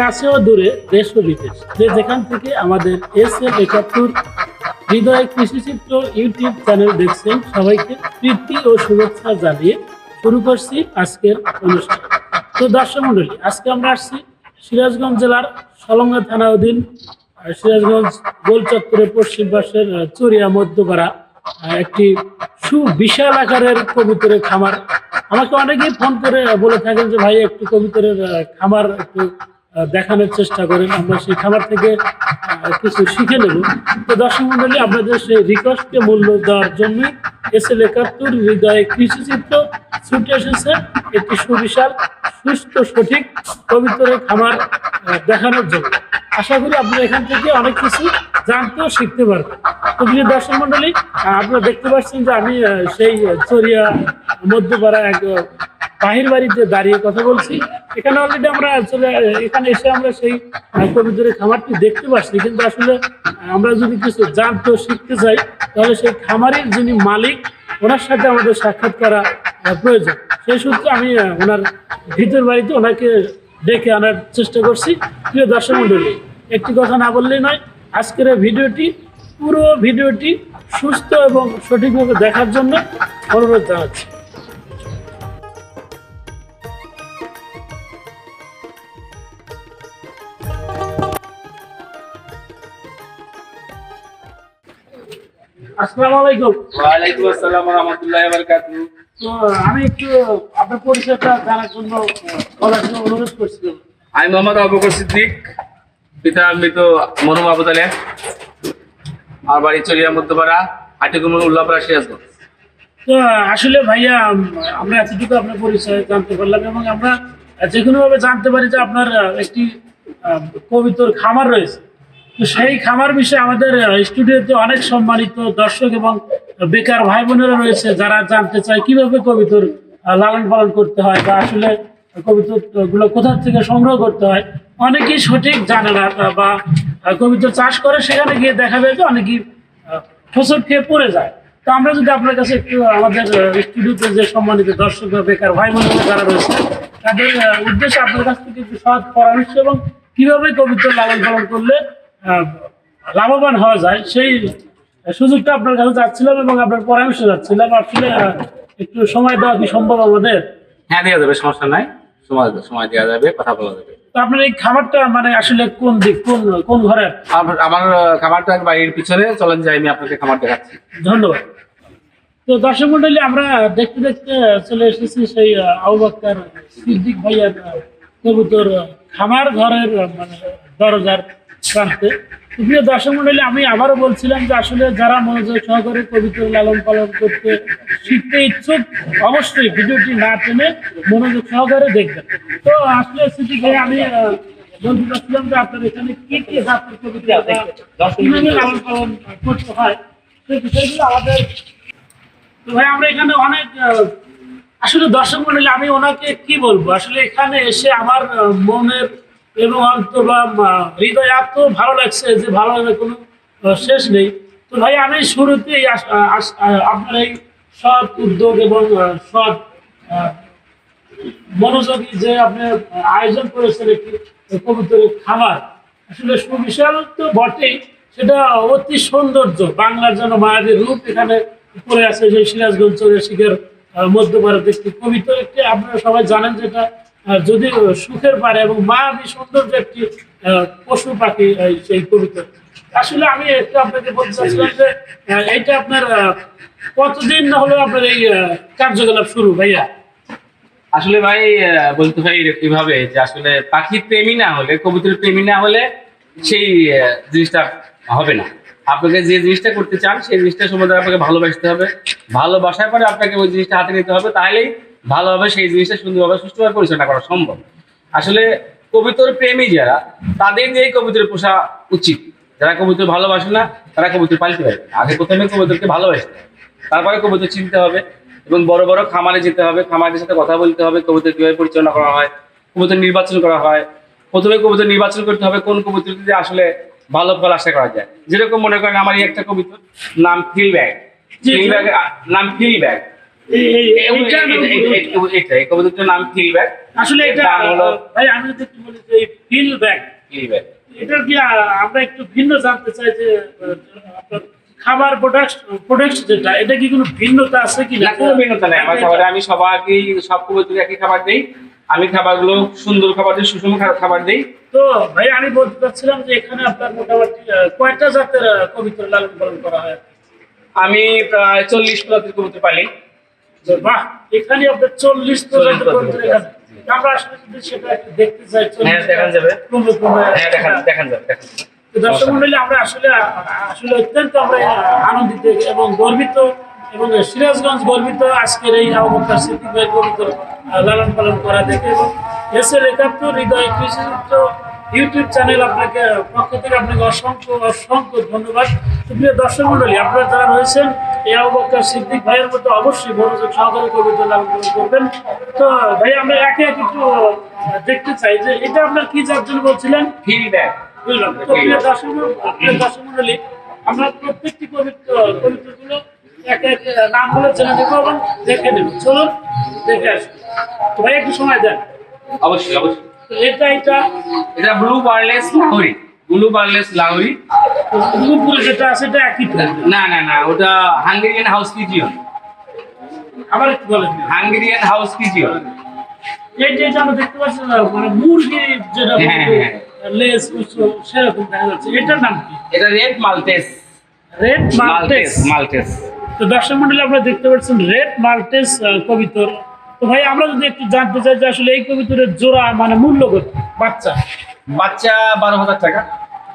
কাছে ও দূরে, দেশ ও বিদেশ। যে যেখান থেকে আমাদের এস এফ একাত্তর হৃদয় কৃষিচিত্র ইউটিউব চ্যানেল দেখছেন, সবাইকে প্রীতি ও শুভেচ্ছা জানিয়ে শুরু করছি আজকের অনুষ্ঠান। তো দর্শক মন্ডলী আজকে আমরা আসছি সিরাজগঞ্জ জেলার সলঙ্গা থানা অধীন সিরাজগঞ্জ গোল চত্বরের পশ্চিম পাশের চরিয়া মধ্যপাড়া একটি সুবিশাল আকারের কবুতরের খামার। আমাকে অনেকেই ফোন করে বলে থাকেন যে, ভাই, একটু কবুতরের খামার একটু দেখানোর চেষ্টা করেন। আমরা সেই খামার থেকে কিছু শিখে নেব। তো দর্শক মন্ডলী, আপনাদের সেই রিকোয়েস্টকে মূল্য দেওয়ার জন্য এস এল একাত্তর হৃদয়ে কৃষিচিত্র ছুটে এসেছে। একটি সুবিশাল, সুস্থ, সঠিক কবিতরের খামার দেখানোর জন্য। আশা করি আপনারা এখান থেকে অনেক কিছু জানতে ও শিখতে পারবেন। তো প্রিয় দর্শক মন্ডলী আপনারা দেখতে পাচ্ছেন যে আমি সেই চরিয়া মধ্যপাড়া এক বাহির বাড়িতে দাঁড়িয়ে কথা বলছি। এখানে অলরেডি আমরা আসলে এখানে এসে আমরা সেই আহ, কবিতরের খামারটি দেখতে পাচ্ছি। কিন্তু আসলে আমরা যদি কিছু জানতে শিখতে চাই তাহলে সেই খামারের যিনি মালিক ওনার সাথে আমাদের সাক্ষাৎ করা প্রয়োজন। সেই সূত্রে আমি ওনার ভিতর বাড়িতে ওনাকে ডেকে আনার চেষ্টা করছি। প্রিয় দর্শক মন্ডলী একটি কথা না বললেই নয় আজকের ভিডিওটি পুরো ভিডিওটি সুস্থ এবং সঠিকভাবে দেখার জন্য অনুরোধ জানাচ্ছি। আসসালামু আলাইকুম। ওয়ালাইকুম আসসালাম ওয়া রাহমাতুল্লাহি ওয়া বারাকাতুহু তো আমি একটু আপনার পরিচয়টা জানার জন্য বলার জন্য অনুরোধ করছিলাম। আমি মোহাম্মদ আবুবকর সিদ্দিক পিতা মৃত আবু আমার বাড়ি চরিয়া মধ্যপাড়া আটিকুমুল উল্লাপাড়া সিরাজগঞ্জ তো আসলে ভাইয়া আমরা এতটুকু আপনার পরিচয় জানতে পারলাম এবং আমরা যে কোনোভাবে জানতে পারি যে আপনার একটি কবিতর খামার রয়েছে। তো সেই খামার বিষয়ে আমাদের স্টুডিওতে অনেক সম্মানিত দর্শক এবং বেকার ভাই বোনেরা রয়েছে যারা জানতে চায় কীভাবে কবিতর লালন পালন করতে হয় বা আসলে কবিতরগুলো কোথা থেকে সংগ্রহ করতে হয় অনেকেই সঠিক জানে না বা আহ, কবিতর চাষ করে সেখানে গিয়ে দেখা যায় যে অনেকেই ফসল খেয়ে পড়ে যায়। তো আমরা যদি আপনার কাছে একটু আমাদের স্টুডিওতে যে সম্মানিত দর্শক বা বেকার ভাই বোনেরা যারা রয়েছে তাদের উদ্দেশ্যে আপনার কাছ থেকে একটু সৎ পরামর্শ এবং কীভাবে কবিতা লালন পালন করলে লাভবান হওয়া যায়। সেই সুযোগটা আপনার কাছে যাচ্ছিলাম এবং আপনার পরামর্শ যাচ্ছিলাম। আসলে একটু সময় দেওয়া কি সম্ভব আমাদের? হ্যাঁ দেওয়া যাবে সমস্যা নাই। সময় সময় দেওয়া যাবে কথা বলা যাবে। তো আপনার এই খাবারটা মানে আসলে কোন দিক কোন কোন ঘরের আমার খামারটা বাড়ির পিছনে। চলেন যাই আমি আপনাকে খামার দেখাচ্ছি। ধন্যবাদ। তো দর্শক মন্ডলী আমরা দেখতে দেখতে চলে এসেছি সেই আহ, সিদ্দিক ভাইয়ার কবুতর খামার ঘরের মানে দরজার প্রান্তে। তো প্রিয় দর্শক মন্ডলী, আমি আবারও বলছিলাম যে আসলে যারা মনোযোগ সহকারে কবিতর লালন পালন করতে শিখতে ইচ্ছুক, অবশ্যই ভিডিওটি না টেনে মনোযোগ সহকারে দেখবেন। তো আসলে সিদ্দিক ভাই, আমি বলতে চাচ্ছিলাম যে আপনার এখানে কি কি জাতের কবিতা কীভাবে লালন পালন করতে হয়, সেই বিষয়গুলো আমাদের তো ভাই, আমরা এখানে অনেক আসলে দর্শক মন্ডলী, আমি ওনাকে কি বলব? আসলে এখানে এসে আমার মনের এবং হৃদয় এত ভালো লাগছে যে ভালো লাগার কোনো শেষ নেই। তো ভাই, আমি শুরুতেই আপনার এই সৎ উদ্যোগ এবং সৎ মনোযোগী যে আপনি আয়োজন করেছেন একটি কবুতরের খামার, আসলে সুবিশাল তো বটেই। সেটা অতি সৌন্দর্য, বাংলার জন্য মায়াদের রূপ এখানে পড়ে আছে, যে সিরাজগঞ্জ চৌরাশিকের মধ্যভারত একটি কবিতা, একটি আপনারা সবাই জানেন যেটা যদি সুখের পারে এবং মা মায়াবী সৌন্দর্য একটি পশু পাখি সেই কবিতা। আসলে আমি একটু আপনাকে বলতে চাচ্ছিলাম যে এইটা আপনার কতদিন না হলো আপনার এই কার্যকলাপ শুরু, ভাইয়া? আসলে ভাই বলতে ভাই এভাবে যে আসলে পাখির প্রেমী না হলে, কবুতরের প্রেমী না হলে সেই জিনিসটা হবে না। আপনাকে যে জিনিসটা করতে চান, সেই জিনিসটা সম্বন্ধে আপনাকে ভালোবাসতে হবে। ভালোবাসার পরে আপনাকে ওই জিনিসটা হাতে নিতে হবে। তাহলেই ভালোভাবে সেই জিনিসটা সুন্দরভাবে সুষ্ঠুভাবে পরিচালনা করা সম্ভব। আসলে কবিতর প্রেমী যারা তাদের দিয়েই কবিতর পোষা উচিত। যারা কবিতর ভালোবাসে না তারা কবিতর পালিতে পারবে না। আগে প্রথমে কবিতরকে ভালোবাসতে হবে তারপরে কবিতর চিনতে হবে এবং বড় বড় খামারে যেতে হবে খামারের সাথে কথা বলতে হবে কবিতা কীভাবে পরিচালনা করা হয় কবুতর নির্বাচন করা হয়। প্রথমে কবিতা নির্বাচন করতে হবে কোন কবুতর দিয়ে আসলে ভালো ফল আশা করা যায়। যেরকম মনে করেন আমার এই একটা কবিতর নাম ফিল ব্যাগ। ফিল ব্যাগ নাম ফিল ব্যাগ। নাম আসলে এটা ভাই আমি যদি একটু বলি যে এটা কি আমরা একটু ভিন্ন জানতে চাই যে আপনার খাবার প্রোডাক্ট প্রোডাক্ট যেটা এটা কি কোনো ভিন্নতা আছে কি না কোনো ভিন্নতা নেই আমার খাবারে আমি সবাইকেই সব কবুতরকে একই খাবার দিই আমি খাবারগুলো সুন্দর খাবার দিই সুষম খাবার দিই তো ভাই আমি বলতে চাচ্ছিলাম যে এখানে আপনার মোটামুটি কয়টা জাতের কবিতা লালন পালন করা হয় আমি প্রায় চল্লিশ প্রজাতির কবুতর পালি বাহ এখানে আপনার চল্লিশ আমরা আসলে সেটা একটু দেখতে চাই দেখান যাবে। ক্রমে ক্রমে দেখান দেখান যাবে দেখান যাবে। তো দর্শক মন্ডলী আমরা আসলে আসলে অত্যন্ত আমরা আনন্দিত এবং গর্বিত এবং সিরাজগঞ্জ গর্বিত আজকের এই গর্বিত লালন পালন করা দেখে এবং এস এর একাত্তর হৃদয় কৃষিচিত্র ইউটিউব চ্যানেল আপনাকে পক্ষ থেকে আপনাকে অসংখ্য অসংখ্য ধন্যবাদ। তো প্রিয় দর্শক মন্ডলী আপনারা যারা রয়েছেন এই আবহাওয়ার সিদ্দিক ভাইয়ের মতো অবশ্যই মনোযোগ সহকারে লালন পালন করবেন। তো ভাই আমরা একে এক একটু দেখতে চাই যে এটা আপনার কি যার জন্য বলছিলেন? বুঝলাম তো প্রিয় দর্শক প্রিয় দর্শক মণ্ডলী আমরা প্রত্যেকটি পবিত্র পবিত্রগুলো এক এক নামগুলো জেনে নেব এবং দেখে নেব। চলুন দেখে আসুন তো ভাই একটু সময় দেন। অবশ্যই অবশ্যই। এটা এটা এটা blue barless Lahori blue barless Lahori উপরে যেটা আছে এটা একই না না না ওটা হাঙ্গেরিয়ান হাউস পিজিয়ন আবার একটু বলেন। হাঙ্গেরিয়ান হাউস পিজিয়ন এই যে আমরা দেখতে পাচ্ছি না, মানে মুরগি যেটা হ্যাঁ, হ্যাঁ। লেস সেরকম দেখা যাচ্ছে। এটার নাম কি? এটা red Maltese red Maltese Maltese Maltese তো দর্শক মন্ডলী আপনারা দেখতে পাচ্ছেন রেড মাল্টেস কবিতর তো ভাই আমরা যদি একটু জানতে চাই যে আসলে এই কবিতরের জোড়া মানে মূল্য কত বাচ্চা। বাচ্চা বারো হাজার টাকা।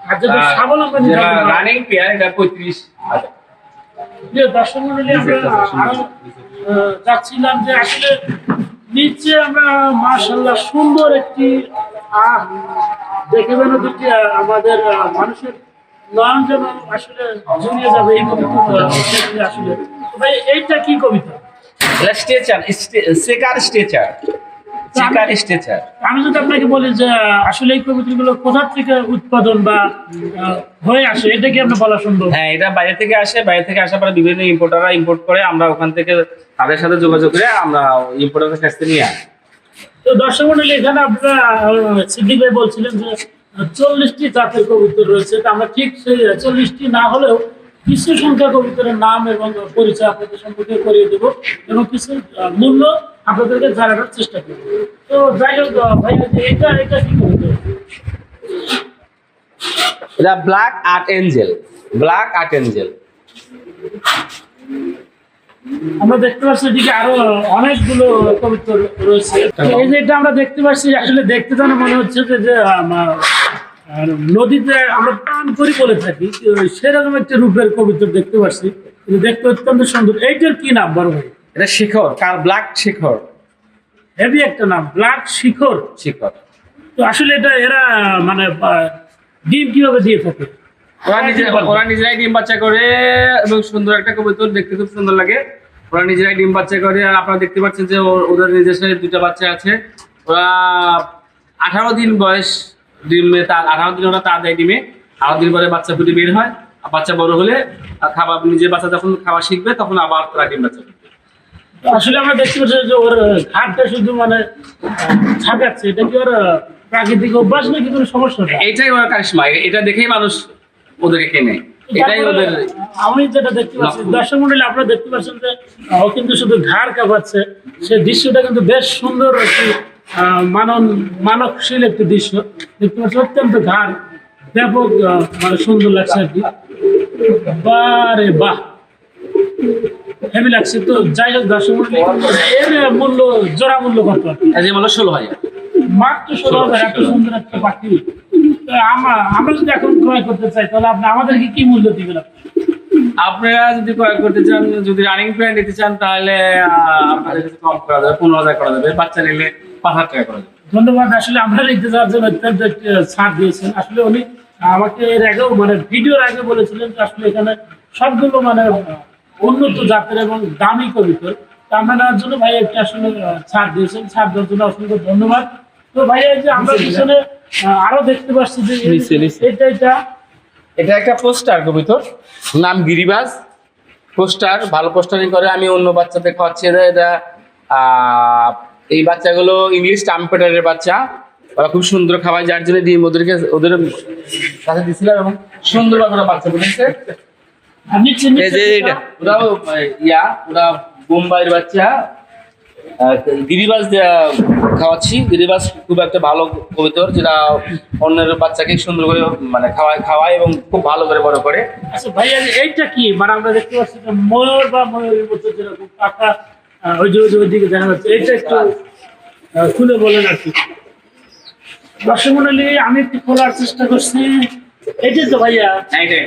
আর যেটা স্বাবলম্বী রানিং পেয়ার এটা পঁয়ত্রিশ হাজার। দর্শক মন্ডলী আমরা যাচ্ছিলাম যে আসলে নিচে আমরা মাশাল্লাহ সুন্দর একটি আহ, দেখে যেন দুটি আমাদের মানুষের নয়ন যেন আসলে জড়িয়ে যাবে এই কবিতা আসলে তো ভাই এইটা কি কবিতা? সেকার আমি যদি আপনাকে বলি যে আসলে এই কবিতাগুলো কোথা থেকে উৎপাদন বা হয়ে আসে এটা কি আপনি বলা সম্ভব? হ্যাঁ এটা বাইরে থেকে আসে বাইরে থেকে আসার পরে বিভিন্ন ইম্পোর্টাররা ইম্পোর্ট করে আমরা ওখান থেকে তাদের সাথে যোগাযোগ করে আমরা ইম্পোর্টারের কাছ থেকে নিয়ে আসি। তো দর্শক মন্ডলী এখানে আপনারা সিদ্দিক ভাই বলছিলেন যে চল্লিশটি জাতের কবুতর রয়েছে তা আমরা ঠিক সেই চল্লিশটি না হলেও কিছু সংখ্যা কবুতরের নাম এবং পরিচয় আপনাদের সম্পর্কে করিয়ে দেবো এবং কিছু মূল্য আপনাদেরকে জানানোর চেষ্টা করব। তো যাই হোক ভাই এটা এটা কি কবুতর এটা black art angel black art angel. আমরা দেখতে পাচ্ছি এদিকে আরও অনেকগুলো কবিতা রয়েছে। এই যে এটা আমরা দেখতে পাচ্ছি আসলে দেখতে যেন মনে হচ্ছে যে নদীতে আমরা টান করি বলে থাকি সেরকম একটা রূপের কবিতা দেখতে পাচ্ছি দেখতে অত্যন্ত সুন্দর। এইটার কি নাম বড় ভাই? এটা শিখর কার ব্ল্যাক শিখর। হেভি একটা নাম ব্ল্যাক শিখর। শিখর। তো আসলে এটা এরা মানে ডিম কীভাবে দিয়ে থাকে? ওরা নিজে ওরা নিজেরাই ডিম বাচ্চা করে এবং সুন্দর একটা কবুতর দেখতে খুব সুন্দর লাগে। ওরা নিজেরাই ডিম বাচ্চা করে। আর আপনারা দেখতে পাচ্ছেন যে ওদের নিজস্ব দুটা বাচ্চা আছে। ওরা আঠারো দিন বয়স ডিমে তা আঠারো দিন ওরা তা দেয় ডিমে। আঠারো দিন পরে বাচ্চা ফুটে বের হয়। আর বাচ্চা বড় হলে আর খাবার নিজের বাচ্চা যখন খাওয়া শিখবে তখন আবার তারা ডিম বাচ্চা আসলে আমরা দেখতে পাচ্ছি যে ওর ঘাটটা শুধু মানে আহ, ছাকাচ্ছে। এটা কি ওর প্রাকৃতিক অভ্যাস নাকি কোনো সমস্যা? নেই এইটাই ওরা কারিশমা। এটা দেখেই মানুষ ওদেরকে কেনে এটাই ওদের আমি যেটা দেখতে পাচ্ছি দর্শক মন্ডলী আপনারা দেখতে পাচ্ছেন যে ও কিন্তু শুধু ঘাড় কাঁপাচ্ছে। সেই দৃশ্যটা কিন্তু বেশ সুন্দর একটি মানন মানবশীল একটি দৃশ্য। দেখতে পাচ্ছি অত্যন্ত ঘাড় ব্যাপক মানে সুন্দর লাগছে আর কি। বারে বাহ! হেভি লাগছে তো যাই হোক এর মূল্য জোড়া মূল্য কত? ষোলো হাজার। মাত্র ষোলো হাজার এত সুন্দর একটা পাখি। আমরা আমরা যদি এখন ক্রয় করতে চাই তাহলে আপনি আমাদেরকে কি মূল্য দিবেন আপনি? আপনারা যদি ক্রয় করতে চান যদি রানিং প্ল্যান নিতে চান তাহলে আপনাদের কাছে কম করা যাবে পনেরো হাজার করা যাবে। বাচ্চা নিলে পাঁচ হাজার টাকা করা যাবে ধন্যবাদ আসলে আমরা যাওয়ার জন্য অত্যন্ত ছাড় দিয়েছেন। আসলে উনি আমাকে এর আগেও মানে ভিডিওর আগে বলেছিলেন যে আসলে এখানে সবগুলো মানে উন্নত জাতের এবং দামি কবিতর। তা আমরা নেওয়ার জন্য ভাই একটি আসলে ছাড় দিয়েছেন। ছাড় দেওয়ার জন্য অসংখ্য ধন্যবাদ। তো ভাই এই যে আমরা পিছনে আরও দেখতে পাচ্ছি যে। এটা এটা। এটা একটা পোস্টার কবিতর। নাম গিরিবাজ। পোস্টার ভালো পোস্টারিং করে। আমি অন্য বাচ্চাদের খাওয়াচ্ছি। এরা এরা আহ, এই বাচ্চাগুলো ইংলিশ টাম্পেটারের বাচ্চা। ওরা খুব সুন্দর খাওয়ায় যার জন্য ডিম ওদেরকে ওদের কাছে দিছিলাম এবং সুন্দর ওরা বাচ্চা বুঝেছে আর নিচে এই যে নিচে এটা ওরা ইয়া ওরা বোম্বাইয়ের বাচ্চা। আহ, গিরিবাজ খাওয়াচ্ছি। গিরিবাজ খুব একটা ভালো কবিতর যেটা অন্যের বাচ্চাকে সুন্দর করে মানে খাওয়ায় খাওয়ায় এবং খুব ভালো করে বড় করে। আচ্ছা ভাইয়া এইটা কি? মানে আমরা দেখতে পাচ্ছি ময়ূর বা ময়ূরের মতো যেরকম আহ, ওই যে ওই যে ওইদিকে দেখা যাচ্ছে। এটা একটু খুলে বলেন আর কি। আমি একটু খোলার চেষ্টা করছি। এটাই তো ভাইয়া। এটা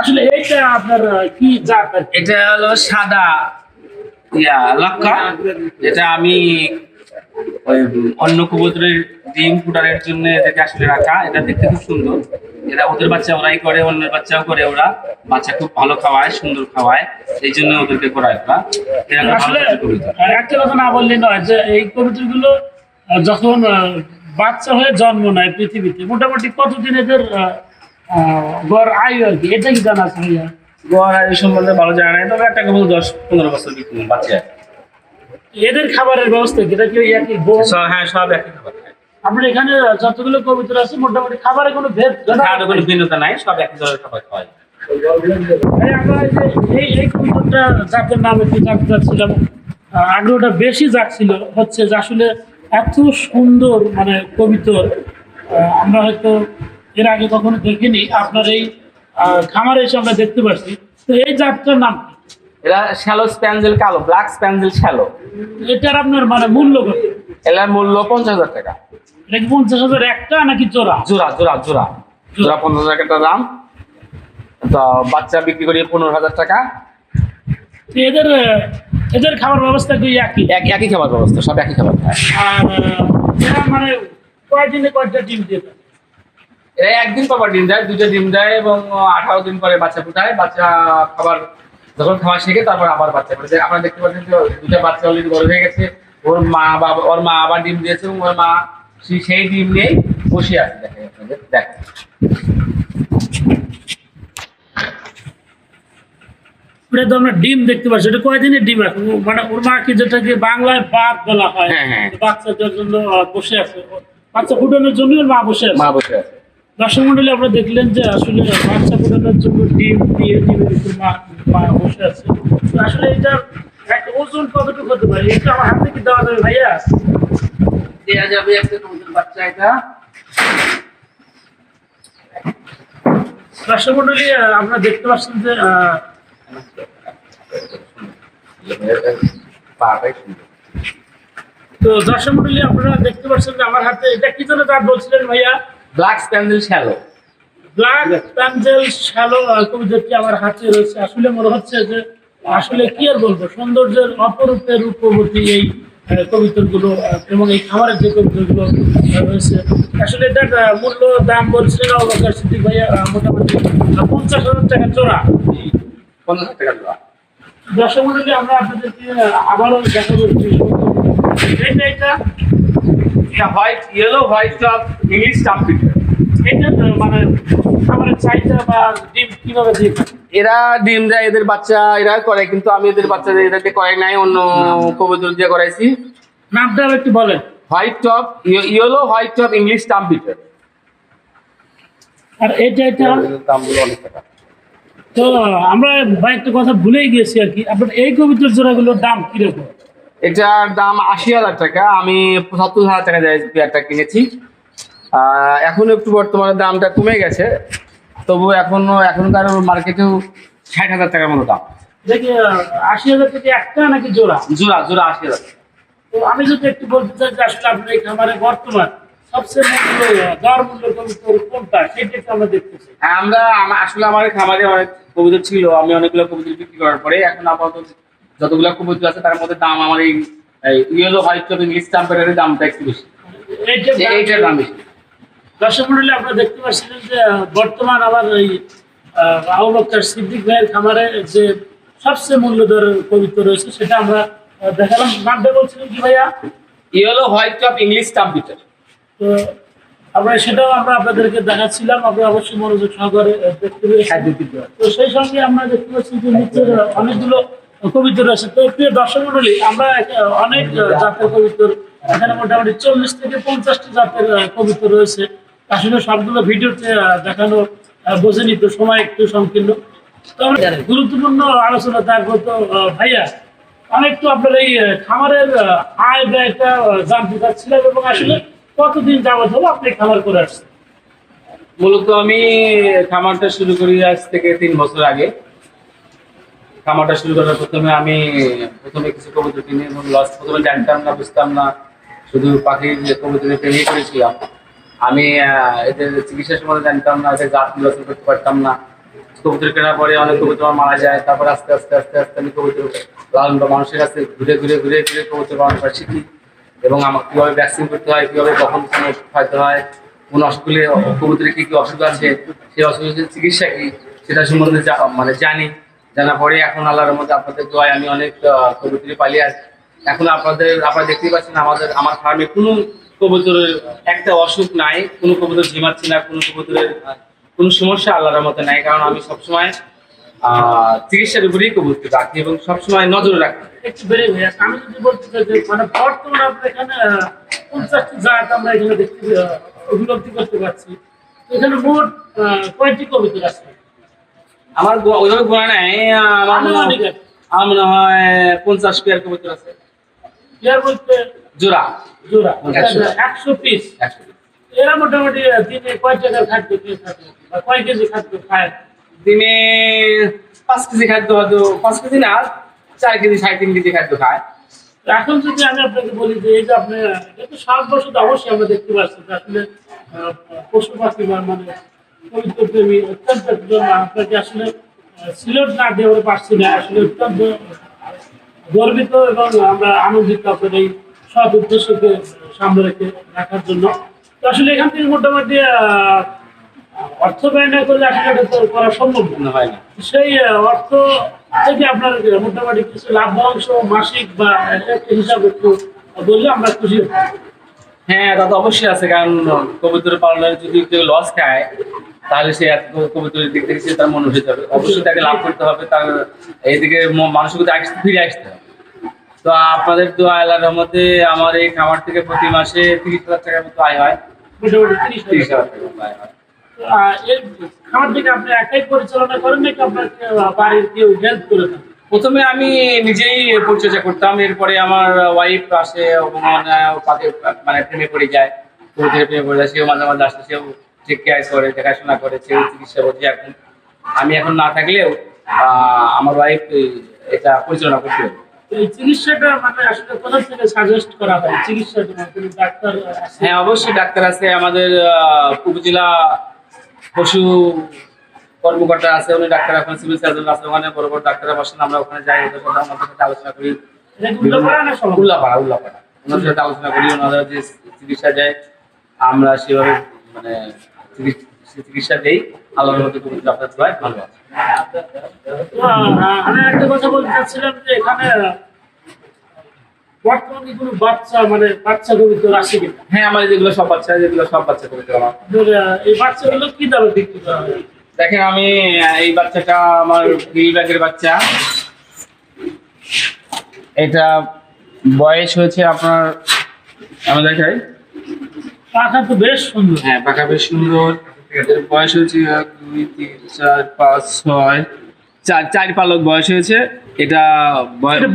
আসলে এইটা আপনার কি জাত এটা হলো সাদা ইয়া লক্কা এটা আমি ওই অন্য কবুতরের ডিম ফুটারের জন্য এটাকে আসলে রাখা। এটা দেখতে খুব সুন্দর। এরা ওদের বাচ্চা ওরাই করে অন্যের বাচ্চাও করে ওরা। বাচ্চা খুব ভালো খাওয়ায় সুন্দর খাওয়ায়। এই জন্য ওদেরকে করা একটা একটা কথা না বললে নয় যে এই কবুতরগুলো যখন বাচ্চা হয়ে জন্ম নেয় পৃথিবীতে মোটামুটি কতদিন এদের গড় আয়ু আর কি? এটা কি জানা আছে গোয়ার এই সম্বন্ধে ভালো জানা নাই তবে একটা কবুতর দশ পনেরো বছর বিক্রি বাচ্চা এদের খাবারের ব্যবস্থা কি? এটা কি একই হ্যাঁ সব একই খাবার। আপনার এখানে যতগুলো কবুতর আছে মোটামুটি খাবারে কোনো ভেদ খাওয়ার কোনো ভিন্নতা নাই সব একই ধরনের খাবার এই এই একটু জানতে আগ্রহটা বেশি জাগছিল হচ্ছে যে আসলে এত সুন্দর মানে কবিতর আমরা হয়তো এর আগে কখনো দেখিনি আপনার এই খামারে এসে আমরা দেখতে পাচ্ছি তো এই জাতটার নাম এরা শ্যালো স্প্যান্সেল কালো ব্ল্যাক স্প্যান্সেল শ্যালো। এটার আপনার মানে মূল্য কত? এটার মূল্য পঞ্চাশ হাজার টাকা। এটা কি পঞ্চাশ হাজার একটা নাকি জোড়া? জোড়া জোড়া জোড়া। জোড়া। পঞ্চাশ হাজার টাকা দাম। তো বাচ্চা বিক্রি করি পনেরো হাজার টাকা। এদের এদের খাবার ব্যবস্থা কি একই? এক একই খাবার ব্যবস্থা সব একই খাবার। আর এরা মানে কয়দিনে কয়টা ডিম দিয়ে? এরা একদিন পর ডিম দেয় দুটো ডিম দেয় এবং আঠারো দিন পরে বাচ্চা ফুটায়। বাচ্চা খাবার যখন খাওয়া শেখে তারপর আবার বাচ্চা ফুটে আপনারা দেখতে পাচ্ছেন যে দুটো বাচ্চা অলরেডি বড় হয়ে গেছে। ওর মা বাবা ওর মা আবার ডিম দিয়েছে এবং ওর মা সেই- ডিম নিয়েই বসে আছে। দেখেন আপনাদের দেখেন। ওটা তো আমরা ডিম দেখতে পাচ্ছি। এটা কয়দিনের ডিম এখন? মানে ওর মা কি যেটাকে বাংলায় বাদ বলা হয়? হ্যাঁ, হ্যাঁ। বাচ্চাদের জন্য বসে আছে। বাচ্চা ফুটানোর জন্য মা বসে আছে। মা বসে আছে। দর্শক মন্ডলী আপনারা দেখলেন যে আসলে বাচ্চা ফুটানোর জন্য ডিম দিয়ে ডিমের উপর মা মা বসে আছে। আসলে এটা একটা ওজন কতটুকু হতে পারে? এটা আমার হাতে কি দেওয়া যাবে ভাইয়া? দেওয়া যাবে একটা নতুন বাচ্চা এটা। দর্শক মন্ডলী আপনারা দেখতে পাচ্ছেন যে আহ, তো দর্শক মন্ডলী আপনারা দেখতে পাচ্ছেন যে আমার হাতে এটা কি জন্য তার বলছিলেন ভাইয়া? Black spangle swallow black spangle swallow কবিতাটি আমার হাতে রয়েছে। আসলে মনে হচ্ছে যে আসলে কি আর বলব? সৌন্দর্যের অপরূপের রূপবতী এই কবিতাগুলো এবং এই খাবারের যে কবিতাগুলো রয়েছে। আসলে এটার মূল্য দাম বলছিলেন অবকাশ সিদ্দিক ভাইয়া মোটামুটি পঞ্চাশ হাজার টাকা চোরা পঞ্চাশ হাজার টাকা দেওয়া দর্শক আমরা আপনাদেরকে আবারও। এটা এটা এটা white yellow white top English এটা মানে খাবারের চাহিদা বা ডিম কীভাবে দিয়ে এরা ডিম দেয় এদের বাচ্চা এরা করে কিন্তু আমি এদের বাচ্চাদের এদেরকে করাই নাই অন্য কবুতর দিয়ে করাইছি। নামটা একটু বলেন। White top yellow white top English trumpeter আর এটা এটা? দামগুলো অনেক টাকা। তো আমরা ভাই একটা কথা ভুলেই গিয়েছি আর কি। আপনার এই কবিতার জোড়াগুলোর দাম কীরকম? এটার দাম আশি হাজার টাকা আমি পঁচাত্তর হাজার টাকা দিয়ে পেয়ারটা কিনেছি। এখন একটু বর্তমানে দামটা কমে গেছে তবু এখনও এখনকার মার্কেটেও ষাট হাজার টাকার মতো দাম। আশি হাজার থেকে একটা নাকি জোড়া? জোড়া জোড়া আশি হাজার। তো আমি যদি একটু বলতে চাই যে আসলে আপনার এই খামারে বর্তমান সবচেয়ে মূল্য দর মূল্য কোনটা? সেটা একটু আমরা দেখতে চাই। হ্যাঁ আমরা আসলে আমার খামারে অনেক কবুতর ছিল আমি অনেকগুলো কবুতর বিক্রি করার পরে এখন আপাতত যতগুলো কবুতর আছে তার মধ্যে দাম আমার এই ইয়েলো হোয়াইট টপ ইংলিশ টাম্পারের দামটা একটু বেশি। এইটা এইটার দাম বেশি। দর্শক মন্ডলী আপনারা দেখতে পাচ্ছিলেন যে বর্তমান আমার এই আবু বক্কর সিদ্দিক ভাইয়ের খামারে যে সবচেয়ে মূল্যধর কবিতা রয়েছে সেটা আমরা দেখালাম। নামটা বলছিলেন কি ভাইয়া? Yellow white top English trumpeter তো আমরা সেটাও আমরা আপনাদেরকে দেখাচ্ছিলাম আপনারা অবশ্যই মনোযোগ সহকারে আহ, দেখতে পেয়েছেন। তো সেই সঙ্গে আমরা দেখতে পাচ্ছি যে অনেকগুলো কবিতর আছে তো প্রিয় দর্শক মন্ডলী আমরা অনেক জাতের কবিতর এখানে মোটামুটি চল্লিশ থেকে পঞ্চাশটি জাতের আহ, কবিতর রয়েছে। আসলে সবগুলো ভিডিওতে দেখানো আহ, বোঝেনি তো সময় একটু সংকীর্ণ। তো গুরুত্বপূর্ণ আলোচনা থাকব তো ভাইয়া আমি একটু আপনার এই খামারের আয় ব্যয়টা জানতে চাচ্ছিলাম এবং আসলে কতদিন যাবত হলো আপনি খামার করে আসছেন? মূলত আমি খামারটা শুরু করি আজ থেকে তিন বছর আগে। খামারটা শুরু করার প্রথমে আমি প্রথমে কিছু কবুতর কিনে লস প্রথমে জানতাম না, বুঝতাম না। শুধু পাখির কবুতরের প্রেমই করেছিলাম আমি এদের চিকিৎসা সম্বন্ধে জানতাম না, এদের জাত নির্বাচন করতে পারতাম না। কবুতর কেনার পরে অনেক কবুতর মারা যায়, তারপর আস্তে আস্তে আস্তে আস্তে আমি কবুতর লালন বা মানুষের কাছে ঘুরে ঘুরে ঘুরে ঘুরে কবুতর পালন করা শিখি। এবং আমার কীভাবে ভ্যাকসিন করতে হয়, কীভাবে কখন কোন খাইতে হয়, কোন অসুখগুলি কবুতরের কী কী অসুখ আছে, সেই অসুখের চিকিৎসা কী, সেটা সম্বন্ধে মানে জানি। জানার পরে এখন আল্লাহর মধ্যে আপনাদের দোয়ায় আমি অনেক কবুতরি পালি আর এখন আপনাদের, আপনারা দেখতেই পাচ্ছেন আমাদের, আমার ফার্মে কোনো কবুতরের একটা অসুখ নাই, কোনো কবুতর ঝিমাচ্ছে না, কোনো কবুতরের কোনো সমস্যা আল্লাহর মধ্যে নাই, কারণ আমি সবসময় চিকিৎসার উপরেই কবুতর রাখি এবং সবসময় নজর রাখি। একটু বেড়ে হয়ে আমি যদি বলতে চাই যে মানে বর্তমানে আপনার এখানে পঞ্চাশটি জাত আমরা এখানে দেখতে উপলব্ধি করতে পারছি। এখানে মোট কয়টি কবিতর আছে? আমার ওইভাবে গোনা নাই আমার। আমার মনে হয় পঞ্চাশ পেয়ার কবুতর আছে। জোড়া। জোড়া। একশো। একশো পিস এরা মোটামুটি দিনে কয় টাকার খাদ্য খেয়ে থাকে? বা কয় কেজি খাদ্য খায়? দিনে পাঁচ কেজি খাদ্য হয়তো পাঁচ কেজি না চার কেজি সাড়ে তিন কেজি খাদ্য খায়। তো এখন যদি আমি আপনাকে বলি যে এই যে আপনি এটা তো সাত বছর অবশ্যই আমরা দেখতে পাচ্ছি আসলে পশু পাখি মানে অত্যন্ত আপনাকে আসলে সিলেট না দিয়ে পারছি না আসলে অত্যন্ত গর্বিত এবং আমরা আনন্দিত আপনার এই সৎ উদ্দেশ্যকে সামনে রেখে রাখার জন্য। তো আসলে এখান থেকে মোটামুটি অর্থ ব্যয় না করলে আসলে এটা তো করা সম্ভব মনে হয় না। সেই অর্থ থেকে আপনার মোটামুটি কিছু লাভ্যাংশ মাসিক বা একটা হিসাব একটু বললে আমরা খুশি। হ্যাঁ তা তো অবশ্যই আছে। কারণ কবুতর পালনের যদি কেউ লস খায় তাহলে সে এত কবুতরের দিক থেকে সে তার মনে হয়ে যাবে। অবশ্যই তাকে লাভ করতে হবে তার এইদিকে মানসিকতা আসতে ফিরে আসতে হবে। তো আপনাদের তো আল্লাহর রহমতে আমার এই খামার থেকে প্রতি মাসে তিরিশ হাজার টাকার মতো আয় হয়। মোটামুটি তিরিশ তিরিশ হাজার হাজার টাকার মতো আয় হয়। তো, আহ, এর খামার থেকে আপনি একাই পরিচালনা করেন নাকি আপনার বাড়ির কেউ হেল্প করে প্রথমে আমি নিজেই পরিচর্যা করতাম এরপরে আমার ওয়াইফ আসে তাকে মানে প্রেমে পড়ে যায় প্রেমে পড়ে যায় সেও মাঝে মাঝে আসে সেও টেক কেয়ার করে দেখাশোনা করে সেও চিকিৎসা করছে। এখন আমি এখন না থাকলেও আমার ওয়াইফ এটা পরিচালনা করতে হবে। এই চিকিৎসাটা মানে আসলে কোথা থেকে সাজেস্ট করা হয়? চিকিৎসার জন্য ডাক্তার হ্যাঁ অবশ্যই ডাক্তার আছে। আমাদের উপজেলা পশু কর্মকর্তা আছে উনি ডাক্তার এখন সিভিল সার্জন আছে ওখানে বড় বড় ডাক্তাররা বসেন আমরা ওখানে যাই ওদের সাথে আমাদের সাথে আলোচনা করি। উল্লাপাড়া উল্লাপাড়া। ওনাদের সাথে আলোচনা করি ওনারা যে চিকিৎসা দেয় আমরা সেভাবে মানে চিকিৎসা দেই আল্লাহর মধ্যে কোনো আপনার দোয়ায় ভালো আছে। আমি একটা কথা বলতে চাচ্ছিলাম যে এখানে বর্তমানে কোনো বাচ্চা মানে বাচ্চা হ্যাঁ আমার যেগুলো সব বাচ্চা যেগুলো সব বাচ্চা করে আমার। এই বাচ্চাগুলো কি দামে বিক্রি করা দেখেন আমি এই বাচ্চাটা আমার গিল বাচ্চা। এটা বয়স হয়েছে আপনার আমি দেখাই। পাখা তো বেশ সুন্দর। হ্যাঁ পাকা বেশ সুন্দর। এর বয়স হয়েছে এক দুই তিন চার পাঁচ ছয় চার চার পালক বয়স হয়েছে। এটা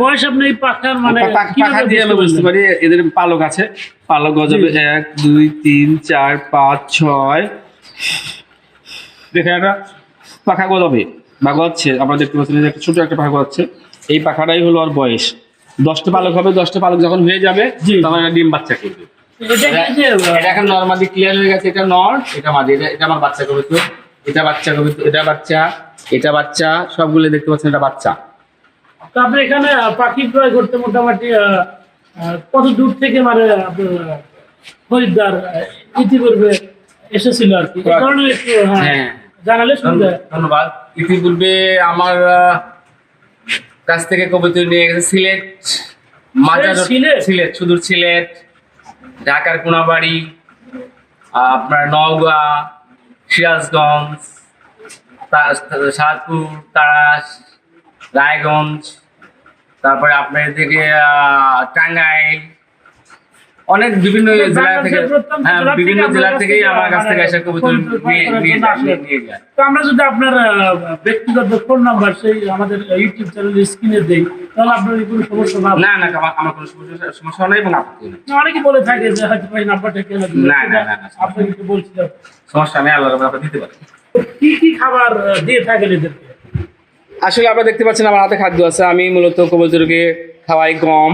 বয়স আপনি পাখার মানে পাখা দিয়ে আমি বুঝতে পারি এদের পালক আছে। পালক গজাবে। এক দুই তিন চার পাঁচ ছয়। দেখেন একটা পাখা গজাবে বা গজাচ্ছে আমরা দেখতে পাচ্ছি যে একটা ছোট একটা পাখা গজাচ্ছে এই পাখাটাই হলো ওর বয়স। দশটা পালক হবে দশটা পালক যখন হয়ে যাবে। তখন একটা ডিম বাচ্চা করবে। এটা কি যে এটা এখন নর্মালি ক্লিয়ার হয়ে গেছে এটা নর এটা মাদি এটা এটা আমার বাচ্চা কবিত্র এটা বাচ্চা কবিত্র এটা বাচ্চা এটা বাচ্চা সবগুলো দেখতে পাচ্ছেন এটা বাচ্চা। তো আপনি এখানে পাখি ক্রয় করতে মোটামুটি আহ, আহ, কত দূর থেকে মানে খরিদ্দার ইতিপূর্বে এসেছিল আর কি? কারণে একটু হ্যাঁ, হ্যাঁ। জানালে সুবিধা ধন্যবাদ ইতিপূর্বে আমার কাছ থেকে কবিতা নিয়ে গেছে সিলেট মাজার সিলেট? সিলেট সুদূর সিলেট। ঢাকার কোনাবাড়ি আপনার নওগাঁ সিরাজগঞ্জ সাতপুর তারাস রায়গঞ্জ তারপরে আপনার এদিকে টাঙ্গাইল অনেক বিভিন্ন মানে জেলা থেকে হ্যাঁ বিভিন্ন জেলা থেকেই থেকে আমার কাছ থেকে মানে এসে কবুতর কবুতর নিয়ে নিয়ে যায়। তো আমরা যদি আপনার ব্যক্তিগত ফোন নাম্বার সেই আমাদের ইউটিউব চ্যানেলে স্ক্রিনে দেই তাহলে আপনার কোনো সমস্যা না না না আমার আমার কোনো সমস্যা সমস্যা নেই এবং আপত্তি নেই। অনেকে বলে থাকে যে হয়তো ভাই নাম্বারটা কেন না, না, না, না। আপনাকে একটু বলছিলাম সমস্যা নেই আল্লাহ রহমতে দিতে পারি কি কি খাবার দিয়ে থাকেন এদেরকে? আসলে আপনারা দেখতে পাচ্ছেন আমার হাতে খাদ্য আছে। আমি মূলত কবুতরকে খাওয়াই গম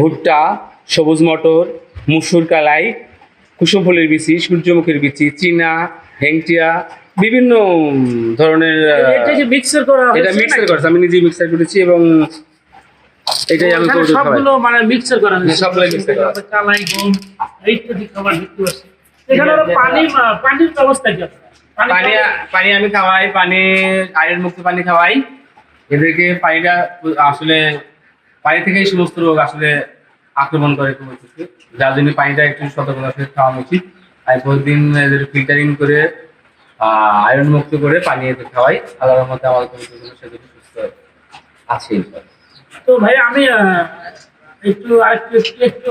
ভুট্টা সবুজ মটর মুসুর কালাই কুসুম ফুলের বিচি সূর্যমুখীর বিচি চীনা হেংটিয়া বিভিন্ন ধরনের এটা মিক্সার করা এটা মিক্সার নাকি? করেছে। আমি নিজেই মিক্সার করেছি এবং এটাই আমি সবগুলো মানে মিক্সার করা হয়েছে। সবগুলো mixer করা কালাই গম ইত্যাদি খাবার দেখতে পাচ্ছি এখানে পানি আহ, পানির ব্যবস্থা কি পানি পানি পানি আমি খাওয়াই পানি আয়রন মুক্ত পানি খাওয়াই। এদেরকে পানিটা আসলে পানি থেকেই সমস্ত রোগ আসলে আক্রমণ করে কবুতরকে যার জন্য পানিটা একটু সতর্কতার সাথে খাওয়ানো উচিত। আর প্রতিদিন এদের ফিল্টারিং করে আয়রন মুক্ত করে পানি এদের খাওয়াই। আল্লাহর মধ্যে আমার কবুতরগুলো সেগুলো সুস্থ আছে তো ভাই, আমি একটু আরেকটু, একটু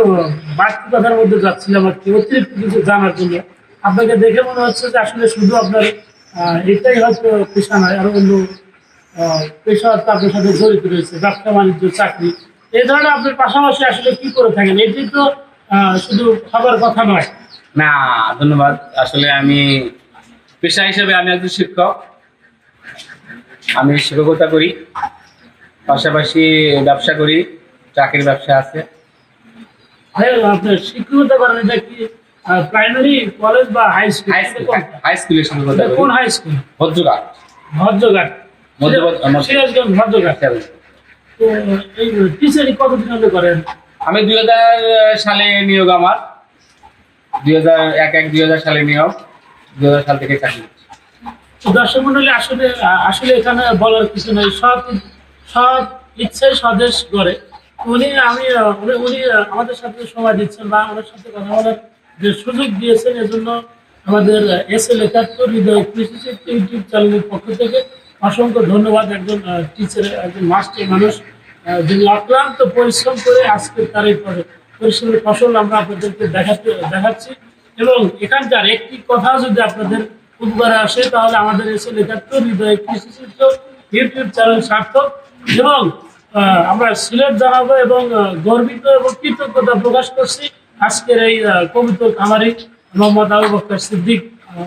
বাড়তি কথার মধ্যে যাচ্ছিলাম আর কি, অতিরিক্ত কিছু জানার জন্য। আপনাকে দেখে মনে হচ্ছে যে আসলে শুধু আপনার এটাই হয়তো পেশা নয়, আরও অন্য পেশা আপনার সাথে জড়িত রয়েছে ব্যবসা বাণিজ্য চাকরি। এই ধরনের আপনার পাশাপাশি আসলে কি করে থাকেন? এটি তো শুধু খাবার কথা নয়। না ধন্যবাদ। আসলে আমি পেশা হিসেবে আমি একজন শিক্ষক। আমি শিক্ষকতা করি। পাশাপাশি ব্যবসা করি চাকরির ব্যবসা আছে। আপনার শিক্ষকতা করেন এটা কি প্রাইমারি কলেজ বা হাই স্কুল হাই স্কুল স্কুলের শিক্ষকতা কোন হাই স্কুল ভদ্রঘাট। ভদ্রঘাট। সিরাজগঞ্জ ভদ্রঘাট। এই টিচারই কতদিন হলে করেন? আমি দুই হাজার সালে নিয়োগ আমার। দুই হাজার এক এক দুই হাজার সালে নিয়োগ। দুই হাজার সাল থেকে চাকরি দর্শক মন্ডলী আসলে আসলে এখানে বলার কিছু নেই। সব সব ইচ্ছাই স্বদেশ করে উনি আমি উনি- উনি আমাদের সাথে সময় দিচ্ছেন বা আমাদের সাথে কথা বলার যে সুযোগ দিয়েছেন এজন্য আমাদের এস এল একাত্তর হৃদয় কৃষি ইউটিউব চ্যানেলের পক্ষ থেকে অসংখ্য ধন্যবাদ একজন টিচার একজন মাস্টার মানুষ। যিনি অক্লান্ত পরিশ্রম করে আজকে তার এই পরিশ্রমের ফসল আমরা আপনাদেরকে দেখাতে দেখাচ্ছি। এবং এখানকার একটি কথা যদি আপনাদের উপকারে আসে, তাহলে আমাদের এসে একাত্তর হৃদয় কৃষি শিল্প ইউটিউব চ্যানেল সার্থক। এবং আমরা সিলেট জানাব এবং গর্বিত এবং কৃতজ্ঞতা প্রকাশ করছি আজকের এই কবিতা খামারি মোহাম্মদ আবু বক্কর সিদ্দিক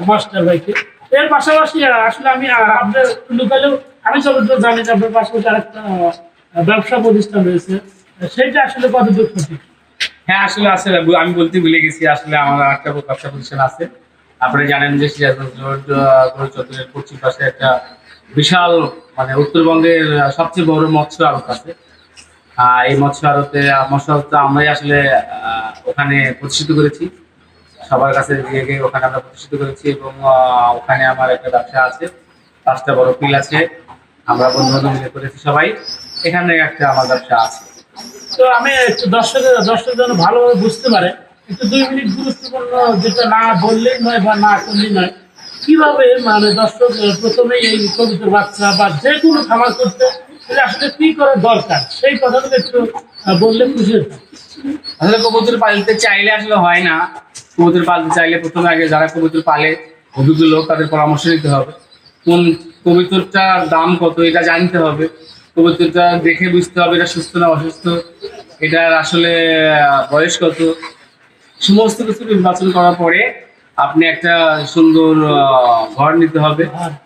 মাস্টার ভাইকে। এর পাশাপাশি আসলে আমি আপনার লুকালেও আমি যতটুকু জানি যে আপনার পাশাপাশি আরেকটা ব্যবসা প্রতিষ্ঠান রয়েছে সেটা আসলে কতটুকু সঠিক? হ্যাঁ আসলে আছে আমি বলতে ভুলে গেছি, আসলে আমার একটা ব্যবসা প্রতিষ্ঠান আছে। আপনারা জানেন যে চত্বরের পশ্চিম পাশে একটা বিশাল মানে উত্তরবঙ্গের সবচেয়ে বড় মৎস্য আড়ত আছে। এই মৎস্য আড়তে, মৎস্য আড়তটা আমরাই আসলে ওখানে প্রতিষ্ঠিত করেছি। সবার কাছে গিয়ে গিয়ে ওখানে আমরা প্রতিষ্ঠিত করেছি এবং ওখানে আমার একটা ব্যবসা আছে। পাঁচটা বড় পিল আছে। আমরা বন্ধু বান্ধব মিলে করেছি সবাই। এখানে একটা আমার ব্যবসা আছে। তো আমি একটু দর্শকের দর্শক যেন ভালোভাবে বুঝতে পারে একটু দুই মিনিট গুরুত্বপূর্ণ যেটা না বললেই নয় বা না করলেই নয় কীভাবে মানে দর্শক আহ, প্রথমেই এই কবিতার বাচ্চা বা যে কোনো খাবার করতে আসলে কি করা দরকার? সেই কথাগুলো একটু বললে খুশি আসলে কবুতর পালতে চাইলে আসলে হয় না। কবুতর পালতে চাইলে প্রথমে আগে যারা কবুতর পালে, অভিজ্ঞ লোক, তাদের পরামর্শ নিতে হবে। কোন কবুতরটার দাম কত, এটা জানতে হবে। কবুতরটা দেখে বুঝতে হবে এটা সুস্থ না অসুস্থ, এটার আসলে বয়স কত। সমস্ত কিছু নির্বাচন করার পরে আপনি একটা সুন্দর ঘর নিতে হবে।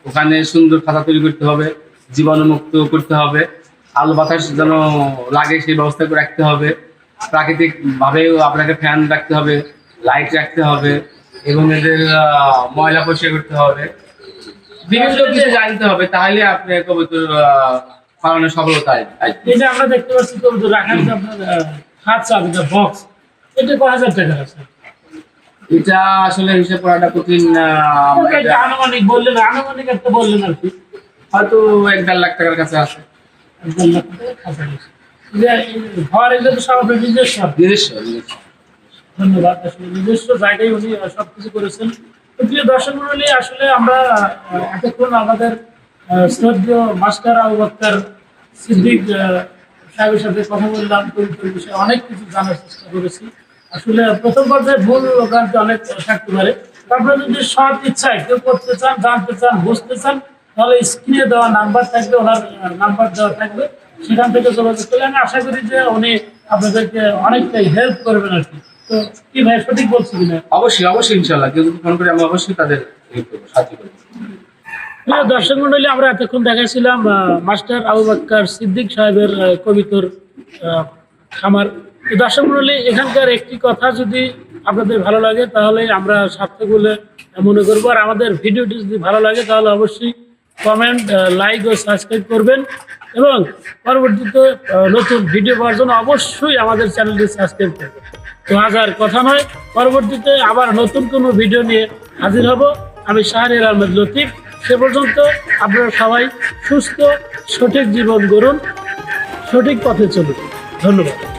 ওখানে সুন্দর খাতা তৈরি করতে হবে, জীবাণুমুক্ত করতে হবে। আলো বাতাস যেন লাগে সেই ব্যবস্থা করে রাখতে হবে। প্রাকৃতিক ভাবেও আপনাকে ফ্যান রাখতে হবে। লাইট রাখতে হবে এবং এদের ময়লা পরিষ্কার করতে হবে বিভিন্ন কিছু জানতে হবে তাহলে আপনি কবুতর পালনের সফলতা আসবে। এই যে আমরা দেখতে পাচ্ছি কবিতা রাখার যে আপনার বক্স এটা কয় হাজার টাকা আছে এটা আসলে হিসেব করাটা কঠিন আনুমানিক বললেন আনুমানিক একটা বললেন আর কি হয়তো এক দেড় লাখ টাকার কাছে আছে। ঘর এগুলো তো সব আপনার নিজস্ব নিজস্ব নিজস্ব। ধন্যবাদ। আসলে নিজস্ব জায়গায় উনি সবকিছু করেছেন। প্রিয় দর্শক মন্ডলী আসলে আমরা এতক্ষণ আমাদের শ্রদ্ধেয় মাস্টার আবু বক্কর সিদ্দিক সাহেবের সাথে কথা বললাম কবিতার বিষয়ে অনেক কিছু জানার চেষ্টা করেছি। আসলে প্রথম পর্যায়ে ভুল অনেক থাকতে পারে। তারপরে যদি সৎ ইচ্ছায় কেউ করতে চান, জানতে চান, বুঝতে চান, তাহলে স্ক্রিনে দেওয়া নাম্বার থাকবে, ওনার নাম্বার দেওয়া থাকবে। সেখান থেকে যোগাযোগ করলে আমি আশা করি যে উনি আপনাদেরকে অনেকটাই হেল্প করবেন আর কি। কি ভাই সঠিক বলছি কিনা? অবশ্যই অবশ্যই ইনশাল্লাহ। কেউ যদি ফোন করে আমি অবশ্যই তাদের সাহায্য করব। প্রিয় দর্শক মন্ডলী আমরা এতক্ষণ দেখাছিলাম মাস্টার আবু বাক্কার সিদ্দিক সাহেবের কবিতর খামার। দর্শক মন্ডলী এখানকার একটি কথা যদি আপনাদের ভালো লাগে তাহলে আমরা সার্থক বলে মনে করব। আর আমাদের ভিডিওটি যদি ভালো লাগে তাহলে অবশ্যই কমেন্ট লাইক ও সাবস্ক্রাইব করবেন। এবং পরবর্তীতে নতুন ভিডিও পাওয়ার জন্য অবশ্যই আমাদের চ্যানেলটি সাবস্ক্রাইব করবেন। তো আজ আর কথা নয়। পরবর্তীতে আবার নতুন কোনো ভিডিও নিয়ে হাজির হব। আমি শাহরিয়ার আহমেদ লতিফ। সে পর্যন্ত আপনারা সবাই সুস্থ, সঠিক জীবন গড়ুন। সঠিক পথে চলুন। ধন্যবাদ।